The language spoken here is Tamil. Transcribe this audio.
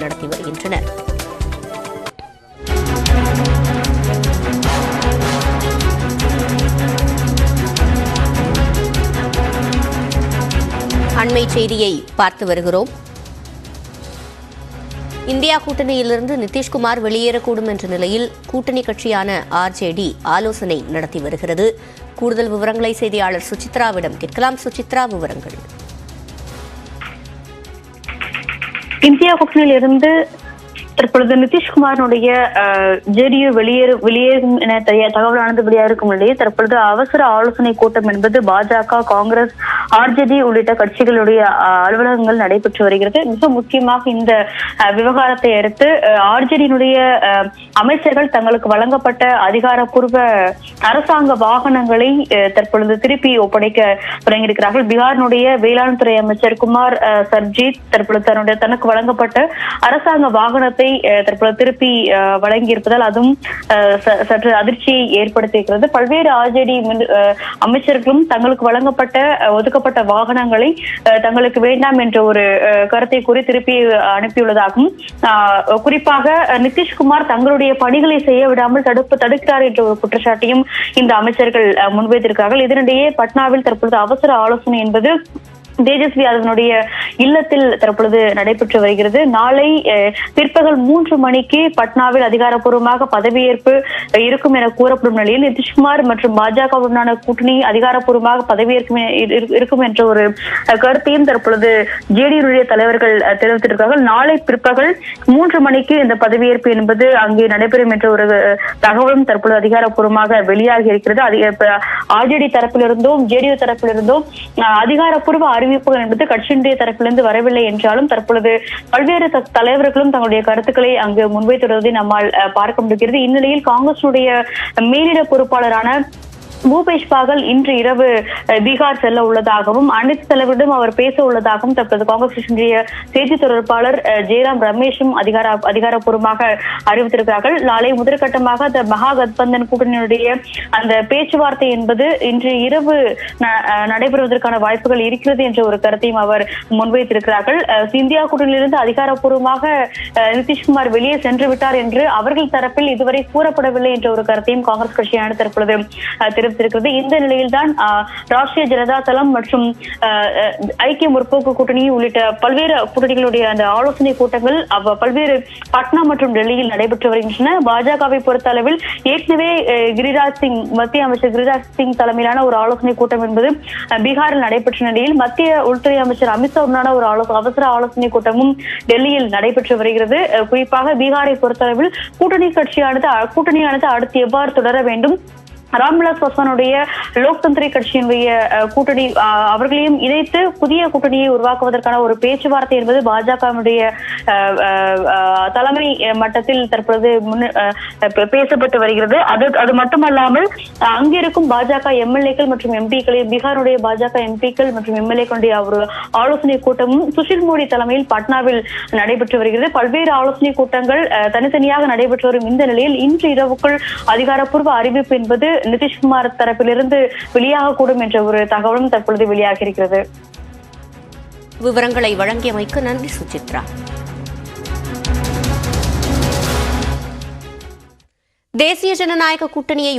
நடத்தி வருகின்றனர். அண்மை செய்தியை பார்த்து வருகிறோம். இந்தியா கூட்டணியிலிருந்து நிதிஷ்குமார் வெளியேறக்கூடும் என்ற நிலையில் கூட்டணி கட்சியான ஆர்ஜேடி ஆலோசனை நடத்தி வருகிறது. கூடுதல் விவரங்களை செய்தியாளர் சுசித்ராவிடம் கேட்கலாம். சுசித்ரா விவரங்கள். இந்தியா கூட்டணியில் இருந்து தற்பொழுது நிதிஷ்குமாரனுடைய ஜெடியு வெளியேறு வெளியேறும் என தகவலானது வெளியாகும் நிலையில் தற்பொழுது அவசர ஆலோசனை கூட்டம் என்பது பாஜக காங்கிரஸ் ஆர்ஜேடி உள்ளிட்ட கட்சிகளுடைய அலுவலகங்கள் நடைபெற்று வருகிறது. மிக முக்கியமாக இந்த விவகாரத்தை அடுத்து ஆர்ஜேடியினுடைய அமைச்சர்கள் தங்களுக்கு வழங்கப்பட்ட அதிகாரப்பூர்வ அரசாங்க வாகனங்களை தற்பொழுது திருப்பி ஒப்படைக்க தொடங்கியிருக்கிறார்கள். பீகாரினுடைய வேளாண் துறை அமைச்சர் குமார் அஹ், சர்ஜித் தற்பொழுது தன்னுடைய தனக்கு வழங்கப்பட்ட அரசாங்க வாகனத்தை அஹ், தற்போது திருப்பி வழங்கியிருப்பதால் அதுவும் சற்று அதிர்ச்சியை ஏற்படுத்தியிருக்கிறது. பல்வேறு ஆர்ஜேடி அமைச்சர்களும் தங்களுக்கு வழங்கப்பட்ட ஒதுக்கப்பட்ட வாகனங்களை தங்களுக்கு வேண்டாம் என்ற ஒரு கருத்தை கூறி திருப்பி அனுப்பியுள்ளதாகவும் குறிப்பாக நிதிஷ்குமார் தங்களுடைய பணிகளை செய்ய விடாமல் தடுப்பு தடுக்கிறார் என்ற ஒரு குற்றச்சாட்டையும் இந்த அமைச்சர்கள் முன்வைத்திருக்கிறார்கள். இதனிடையே பட்னாவில் தற்பொழுது அவசர ஆலோசனை என்பது தேஜஸ்வி யாதவனுடைய இல்லத்தில் தற்பொழுது நடைபெற்று வருகிறது. நாளை பிற்பகல் மூன்று மணிக்கு பட்னாவில் அதிகாரப்பூர்வமாக பதவியேற்பு இருக்கும் என கூறப்படும் நிலையில் நிதிஷ்குமார் மற்றும் பாஜகவுடனான கூட்டணி அதிகாரப்பூர்வமாக பதவியேற்கும் இருக்கும் என்ற ஒரு கருத்தையும் தற்பொழுது ஜேடியுடைய தலைவர்கள் தெரிவித்திருக்கிறார்கள். நாளை பிற்பகல் மூன்று மணிக்கு இந்த பதவியேற்பு என்பது அங்கே நடைபெறும் என்ற ஒரு தகவலும் தற்பொழுது அதிகாரப்பூர்வமாக வெளியாகி இருக்கிறது. ஆர்ஜேடி தரப்பிலிருந்தும் ஜேடியு தரப்பிலிருந்தும் அதிகாரப்பூர்வ அறிவிப்புகள் என்பது கட்சியினுடைய தரப்பிலிருந்து வரவில்லை என்றாலும் தற்பொழுது பல்வேறு தலைவர்களும் தங்களுடைய கருத்துக்களை அங்கு முன்வைத்துள்ளதை நம்மால் பார்க்க முடிகிறது. இந்நிலையில் காங்கிரசுடைய மேலிட பொறுப்பாளரான பூபேஷ் பாகல் இன்று இரவு பீகார் செல்ல உள்ளதாகவும் அனைத்து தலைவரிடம் அவர் பேச உள்ளதாகவும் தற்போது காங்கிரஸ் கட்சியினுடைய செய்தி தொடர்பாளர் ஜெயராம் ரமேஷும் அதிகார அதிகாரப்பூர்வமாக அறிவித்திருக்கிறார்கள். நாளை முதற்கட்டமாக அந்த மகா கத்பந்தன் கூட்டணியுடைய அந்த பேச்சுவார்த்தை என்பது இன்று இரவு நடைபெறுவதற்கான வாய்ப்புகள் இருக்கிறது என்ற ஒரு கருத்தையும் அவர் முன்வைத்திருக்கிறார்கள். இந்தியா கூட்டணியிலிருந்து அதிகாரப்பூர்வமாக நிதிஷ்குமார் வெளியே சென்று விட்டார் என்று அவர்கள் தரப்பில் இதுவரை கூறப்படவில்லை என்ற ஒரு கருத்தையும் காங்கிரஸ் கட்சியானது தற்பொழுது அஹ், எடுத்திருக்கிறது. இந்த நிலையில்தான் ராஷ்டிரிய ஜனதா தளம் மற்றும் ஐக்கிய முற்போக்கு கூட்டணி உள்ளிட்ட பல்வேறு கூட்டணிகளுடைய அந்த ஆலோசனை கூட்டங்கள் அவ- பல்வேறு பட்னா மற்றும் டெல்லியில் நடைபெற்று வருகின்றன. பாஜகவை பொறுத்த அளவில் ஏற்கனவே கிரிராஜ் சிங் மத்திய அமைச்சர் கிரிராஜ் சிங் தலைமையிலான ஒரு ஆலோசனை கூட்டம் என்பது பீகாரில் நடைபெற்ற நிலையில் மத்திய உள்துறை அமைச்சர் அமித்ஷா உடனான ஒரு ஆலோசனை அவசர ஆலோசனை கூட்டமும் டெல்லியில் நடைபெற்று வருகிறது. குறிப்பாக பீகாரை பொறுத்தளவில் கூட்டணி கட்சியானது கூட்டணியானது அடுத்து எவ்வாறு தொடர வேண்டும்? ராம்விலாஸ் பாஸ்வானுடைய லோக் தந்திரி கட்சியினுடைய கூட்டணி அவர்களையும் இணைத்து புதிய கூட்டணியை உருவாக்குவதற்கான ஒரு பேச்சுவார்த்தை என்பது பாஜகவினுடைய தலைமை அஹ், மட்டத்தில் தற்பொழுது பேசப்பட்டு வருகிறது. அது அது மட்டுமல்லாமல் அங்கிருக்கும் பாஜக எம்எல்ஏக்கள் மற்றும் எம்பிக்களை பீகாருடைய பாஜக எம்பிக்கள் மற்றும் எம்எல்ஏக்களுடைய ஒரு ஆலோசனை கூட்டமும் சுஷில் மோடி தலைமையில் பாட்னாவில் நடைபெற்று வருகிறது. பல்வேறு ஆலோசனை கூட்டங்கள் தனித்தனியாக நடைபெற்று வரும் இந்த நிலையில் இன்று இரவுக்குள் அதிகாரப்பூர்வ அறிவிப்பு என்பது நிதிஷ்குமார் தரப்பிலிருந்து வெளியாகக்கூடும் என்ற ஒரு தகவலும் தற்பொழுது வெளியாகி இருக்கிறது விவரங்களை வழங்கியமைக்கு நன்றி சுசித்ரா. தேசிய ஜனநாயக கூட்டணியை